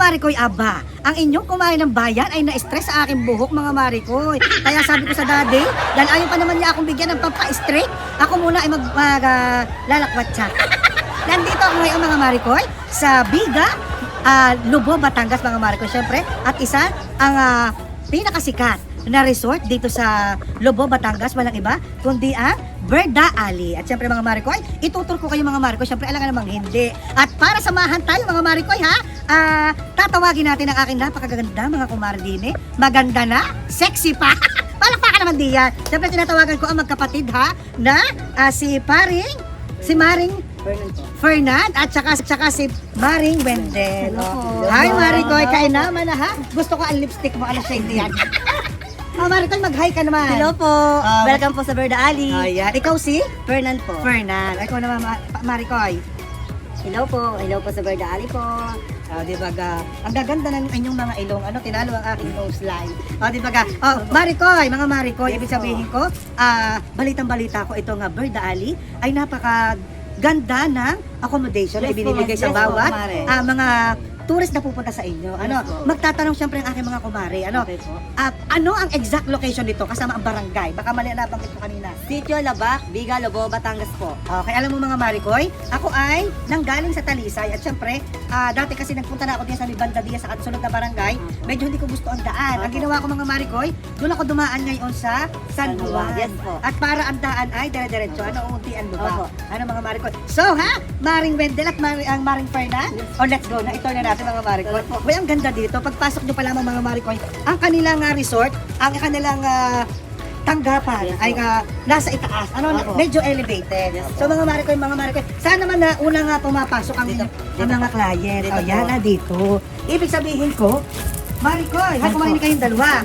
Marikoy, aba, ang inyong kumain ng bayan ay na-stress sa aking buhok, mga Marikoy. Kaya sabi ko sa daddy, dahil ayaw pa naman niya akong bigyan ng pampa-straight, ako muna ay mag, mag lalakwat siya. Nandito ako ngayon, mga Marikoy, sa Biga, ah, Lubo, Batangas, mga Marikoy, syempre. At isa, ang ah, pinakasikat na resort dito sa Lobo, Batangas, walang iba, kundi ang Verda Ali. At syempre mga Marikoy, itutur ko kayo mga Marikoy, syempre alam namang hindi. At para samahan tayo mga Marikoy ha, ah, tatawagin natin ang aking napakaganda mga kumardine. Maganda na, sexy pa. Palakpakan naman diyan. Syempre tinatawagan ko ang magkapatid ha, na ah, si Paring, si Maring Fernand at saka, saka si Maring Wendel. Hi Marikoy, kain naman na ha. Gusto ko ang lipstick mo, ano shade yan. Oh, Marikoy, mag-hi ka naman. Hello po. Ah, Welcome po sa Verda Ali. Ayan. Ikaw si? Fernand po. Fernand. Ikaw naman, Ma- Pa- Maricoy. Hello po. Hello po sa Verda Ali po. Oh, di ba ga? Ang gaganda ng inyong mga ilong. Ano, tinalo ang aking nose line. Oh, di ba ga? Oh, Maricoy, mga Maricoy, ibig sabihin ko, ah, balitang-balita ko ito nga, Birda Ali, ay napaka ganda ng accommodation na Yes po, ibinibigay sa yes po, bawat ah, mga tourist na pupunta sa inyo. Ano, Yes po. magtatanong siyempre ang aking mga kumare. Ano, Okay po. ah, ano ang exact location dito kasama ang barangay? Baka mali na nabanggit ko kanina. Sitio Labac, Biga, Lobo, Batangas po. Okay, alam mo mga Marikoy, ako ay nanggaling sa Talisay at syempre, ah, dati kasi nagpunta na ako din sa Libanda Dia sa kasunod na barangay, medyo hindi ko gusto ang daan. Ang ginawa ko mga Marikoy, doon ako dumaan ngayon sa San San Juan, Juan. yes po. At para ang daan ay dire-diretso, ano untian mo ba? Opo. Ano mga Marikoy? So ha, Maring Wendel at Maring, ang Maring Fernan, o let's go na, ito na natin mga Marikoy. Uy, ang ganda dito, pagpasok nyo pa lamang mga Marikoy, ang kanilang ah, resort, ang kanilang ah, tanggapan Yes, ay ah, nasa itaas. Ano, Opo. medyo elevated. Yes, so mga Marikoy, mga Marikoy, sana naman na una nga pumapasok ang, Dito. ang mga client. Dito o yan na dito. Ibig sabihin ko, Marikoy, ha, kumain kayong dalawa.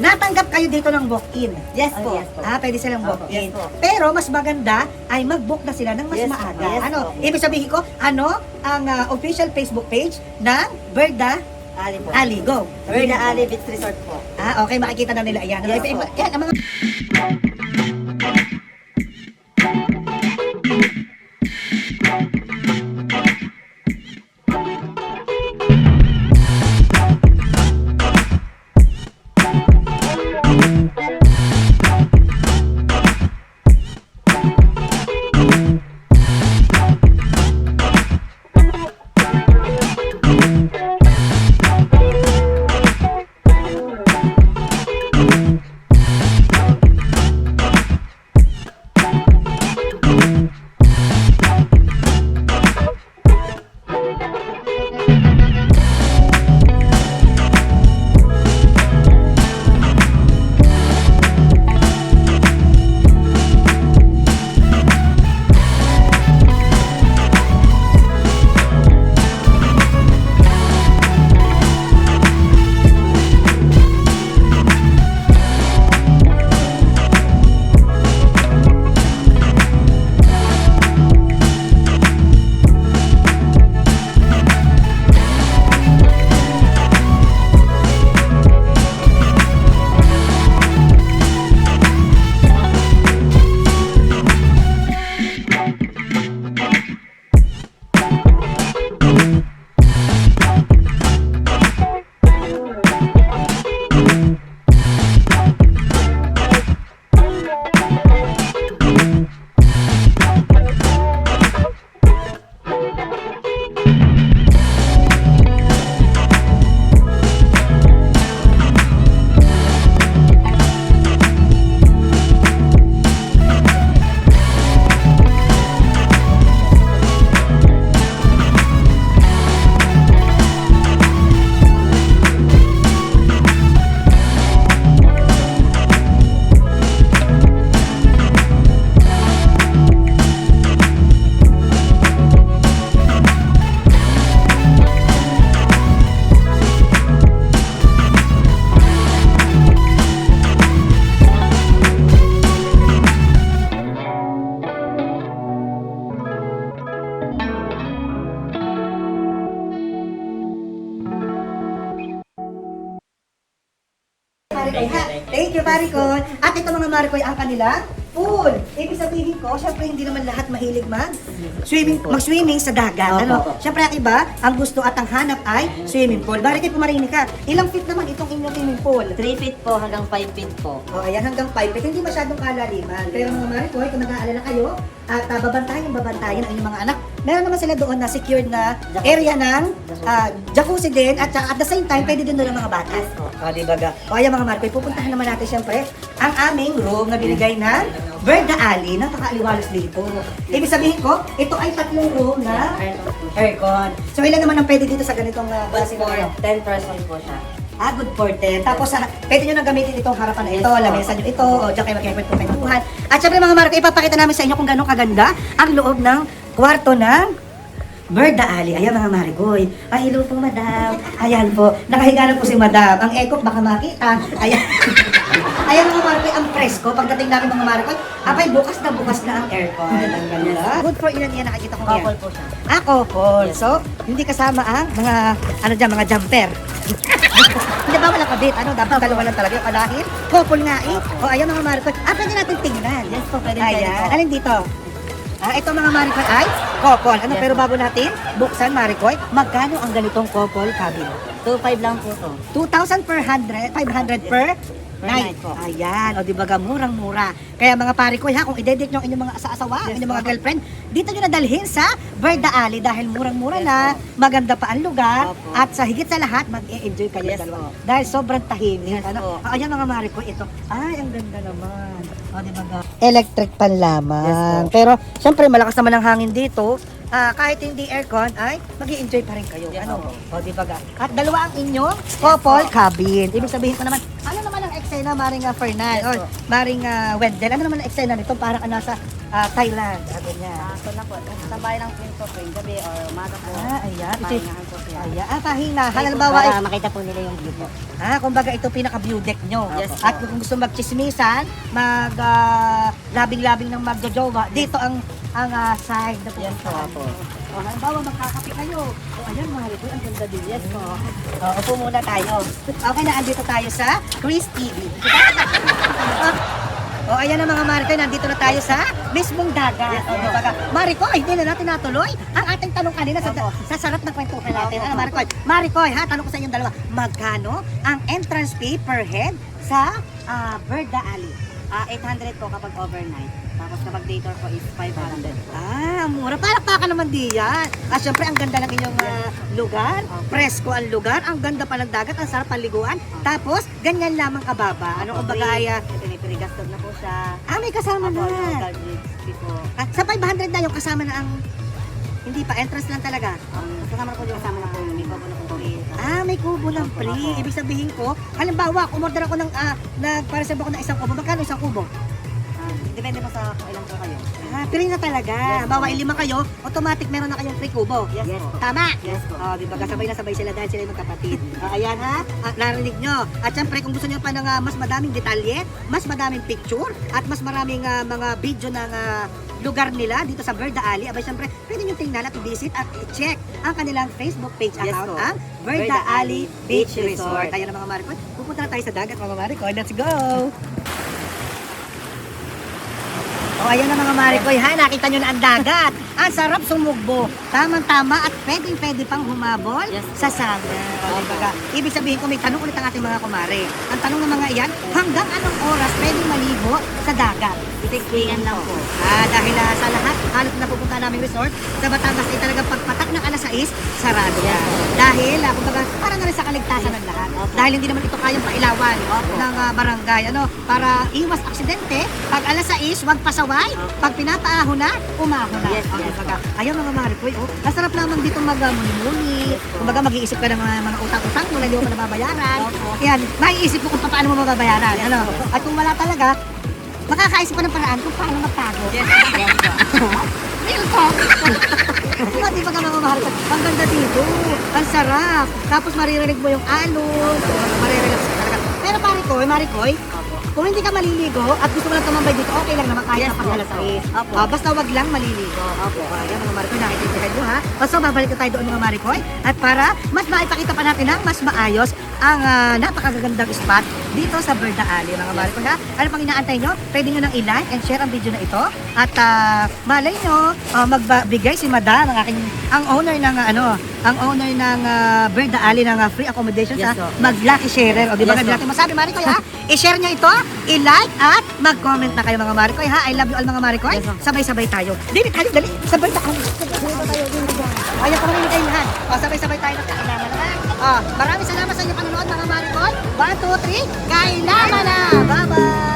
Natanggap kayo dito ng walk-in. Yes Oh, po. yes Ah, pwede silang Opo, walk-in. yes po. Pero mas maganda ay mag-book na sila ng mas Yes, maaga. yes ano? po. Ibig sabihin ko, ano ang ah, official Facebook page ng Berda Ali po. Aligo. Verda Ali Beach Resort po. Ah, okay, makikita na nila. Ayan. Yes, po. yan, ang mga... Marikoy. At ito mga Marikoy, ang kanilang pool. Ibig sabihin ko, syempre hindi naman lahat mahilig mag swimming, mag-swimming sa dagat. Ano? Syempre ang iba, ang gusto at ang hanap ay swimming pool. Bari kayo pumarini ka. Ilang feet naman itong inyong swimming pool? 3 feet po hanggang 5 feet po. O, ayan, hanggang 5 feet. Hindi masyadong kalaliman. Pero mga Maricoy, kung nag-aalala kayo, at uh, babantayan babantayan ang inyong mga anak, meron naman sila doon na secured na area ng ah, jacuzzi din at saka at the same time, pwede din doon ang mga bata. O, di ba ga? O, ayan mga Maricoy, pupuntahan naman natin siyempre ang aming room na binigay ng Verda Ali. Napakaaliwalas dito. Ibig sabihin ko, ito ay tatlong room na aircon. So, ilan naman ang pwede dito sa ganitong uh, But klase for ng 10 person po siya. Ah, good for 10. Tapos, sa, pwede nyo nang gamitin itong harapan na ito, lamesa nyo ito, o dyan kayo magkikwentuhan. At syempre mga Marco, ipapakita namin sa inyo kung gano'ng kaganda ang loob ng kwarto ng Berda Ali. Ayan mga Marigoy. Ay, hello po, madam. Ayan po. Nakahiga na po si madam. Ang ekop, baka makita. Ayan. Ayan mga Marigoy, ang presko. Pagdating namin mga Marigoy, apay bukas na bukas na ang aircon. Ang ganda. Good for ilan yan nakikita ko yan. Couple po siya. Ah, couple. So, hindi kasama ang mga, ano dyan, mga jumper. Hindi ba wala kabit? Ano, dapat dalawa lang talaga yung dahil couple nga eh. O, ayan mga maricon. Ah, pwede natin tingnan. Yes po, pwede Ayan. Alin dito? Ah, ito mga maricon ay couple. Ano, Yes, pero bago natin buksan, maricoy, magkano ang ganitong couple cabin? 2.5 lang po to. 2,000 per 100, 500 per Night po. Ayan, o di ba murang-mura. Kaya mga pare ko ha, kung i-dedicate nyo ang inyong mga asa-asawa, ang inyong mga girlfriend, dito nyo nadalhin sa Verda Ali dahil murang-mura Yes, na, maganda pa ang lugar, Opo. at sa higit sa lahat, mag-e-enjoy kayo Yes, dalawa. po. Dahil sobrang tahimik. Yes, ano? po. Ayan mga mare ko, ito. Ay, ang ganda naman. O, di ba ga? Electric pan lamang. Yes, po. Pero, syempre, malakas naman ang hangin dito. Ah, kahit hindi aircon, ay mag enjoy pa rin kayo. Yes, ano? po. O, di ba? At dalawa ang inyong couple cabin. Ibig sabihin ko naman, eksena, Maring uh, Fernan, Yes, or po. Maring uh, Wendell, ano naman ang eksena nito? Parang ka nasa ah, Thailand. Sabi niya. Ah, so na po. Sa bahay lang po yung Gabi or umaga po. Ah, ayan. Ito, Pahingahan po siya. ayan. Ah, kahina. Para Halimbawa, ay, makita po nila yung view po. Ah, kumbaga ito pinaka-view deck nyo. Yes, At po. kung gusto magchismisan, mag ah, labing-labing ng magjojowa, dito ang ang ah, side na Yes po. pupuntahan. po. O, halimbawa magkakape kayo. O, ayan, mahal ko, ang ganda din. Yes po. O, upo muna tayo. Okay na, andito tayo sa Chris TV. O, ayan na mga Marikoy, nandito na tayo sa mismong dagat. Yes, O, po. diba ka? Marikoy, hindi na natin natuloy ang ating tanong kanina sa, Opo. sa sarap ng kwentuhan natin. Ano. Marikoy? Marikoy, ha, tanong ko sa inyong dalawa, magkano ang entrance fee per head sa ah, Berda Ali? Ah, 800 po kapag overnight. Tapos kapag day tour po is 500. Ah, ang mura. Palakpakan naman diyan. Ah, syempre, ang ganda ng inyong ah, lugar. Presko ang lugar. Ang ganda pa ng dagat. Ang sarap paliguan. Tapos, ganyan lamang kababa. Ano kung baga ay, ah, Pinipirigastos na po siya. ah, may kasama na. po. Ah, sa 500 na yung kasama na ang hindi pa, entrance lang talaga. Um, kasama na po yung kasama na po yung Ah, may kubo ng free. Ibig sabihin ko, halimbawa, umorder ako ng, ah, nag-reserve ako ng isang kubo. Magkano isang kubo? Um, depende po sa kung ilan po kayo. Ah, free na talaga. Yes, Bawa lima kayo, automatic meron na kayong free kubo. Yes, po. Tama? Yes po. Oh, di ba? Kasabay na sabay sila dahil sila yung magkapatid. Ah, ayan ha, at narinig nyo. At syempre, kung gusto nyo pa ng ah, mas madaming detalye, mas madaming picture, at mas maraming ah, mga video ng ah, lugar nila dito sa Verda Ali, abay syempre, pwede nyo tingnan at i-visit at i-check ang kanilang Facebook page Yes, account, po. ang Verda Verda Ali Ali Beach Beach Resort. Resort. Ayan na mga Marikoy, pupunta na tayo sa dagat mga Marikoy. Let's go! O ayan na mga Marikoy ha, nakita nyo na ang dagat. Ang sarap sumugbo. Tamang-tama at pwedeng-pwede pang humabol Yes. sa summer. O, diba? Ibig sabihin ko, may tanong ulit ang ating mga kumare. Ang tanong ng mga iyan, hanggang anong oras pwedeng maligo sa dagat? 6 p.m. lang po. Ah, dahil ah, sa lahat, halos na pupunta naming resort, sa Batangas ay talagang pagpatak ng alas 6, sarado yan. Dahil, ah, kumbaga, para na rin sa kaligtasan ng lahat. Opo. Dahil hindi naman ito kayang pailawan Opo. ng ah, barangay. Ano, para iwas aksidente, pag alas 6, wag pasaway, Opo. pag pinapaahon na, umahon na. Yes, O, yes. Kumbaga, ayaw mga maripoy, oh, masarap lamang dito mag-muni-muni. Kumbaga, mag-iisip ka ng mga, mga utang-utang mo na hindi mo pa nababayaran. Yan, maiisip mo kung paano mo mababayaran. Ano? At kung wala talaga, makakaisip ka ng paraan kung paano magtago. Yes. Real talk. Diba, di ba ka mga mahal ka? Ang ganda dito. Ang sarap. Tapos maririnig mo yung alon. Marirelax ka talaga. Pero Marikoy, Marikoy. Kung hindi ka maliligo at gusto mo lang tumambay dito, okay lang naman kahit Yes, alas Opo. Ah, basta wag lang maliligo. Opo. Ayan mga Marikoy, nakikintihan nyo ha. So, babalik tayo doon mga Marikoy. At para mas maipakita pa natin ang mas maayos ang ah, napakagandang spot dito sa Berda Alley mga Marikoy ha. Ano pang inaantay nyo? Pwede nyo nang i-like and share ang video na ito. At ah, malay nyo, ah, magbigay si Madam, ang aking, ang owner ng ano, ang owner ng ah, Berda Alley ng ah, free accommodation sa Yes, po. mag-lucky sharer. O di ba Yes, natin masabi Marikoy ha? I-share nyo ito, i-like at mag-comment na kayo mga Marikoy ha. I love you all mga Marikoy. Yes. Sabay-sabay tayo. Dili, dali, dali. Sa Berda Alley. Sabay tayo. Ayan pa rin kayo lahat. O, sabay-sabay tayo ng kailangan na. O, maraming salamat sa inyo panonood mga Marikoy. 1, 2, 3, kailangan na. Bye-bye.